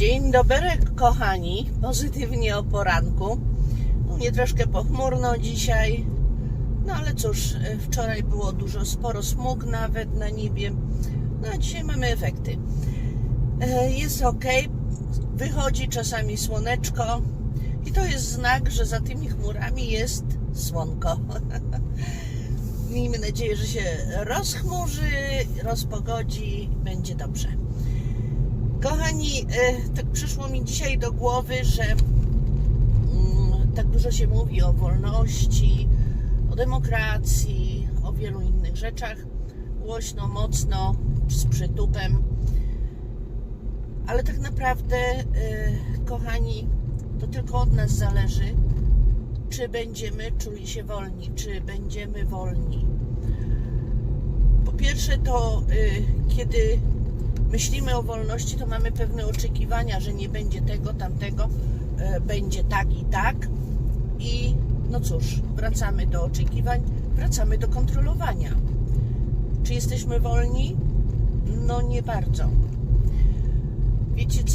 Dzień dobry, kochani. Pozytywnie o poranku. U mnie troszkę pochmurno dzisiaj. No ale cóż, wczoraj było dużo, sporo smug nawet na niebie. No a dzisiaj mamy efekty. E, Jest ok. Wychodzi czasami słoneczko. I to jest znak, że za tymi chmurami jest słonko. Miejmy nadzieję, że się rozchmurzy, rozpogodzi, będzie dobrze. Kochani, e, tak przyszło mi dzisiaj do głowy, że mm, tak dużo się mówi o wolności, o demokracji, o wielu innych rzeczach. Głośno, mocno, z przytupem. Ale tak naprawdę, e, kochani, to tylko od nas zależy, czy będziemy czuli się wolni, czy będziemy wolni. Po pierwsze, to y, kiedy myślimy o wolności, to mamy pewne oczekiwania, że nie będzie tego, tamtego, y, będzie tak i tak. I no cóż, wracamy do oczekiwań, wracamy do kontrolowania. Czy jesteśmy wolni? No nie bardzo. Wiecie co?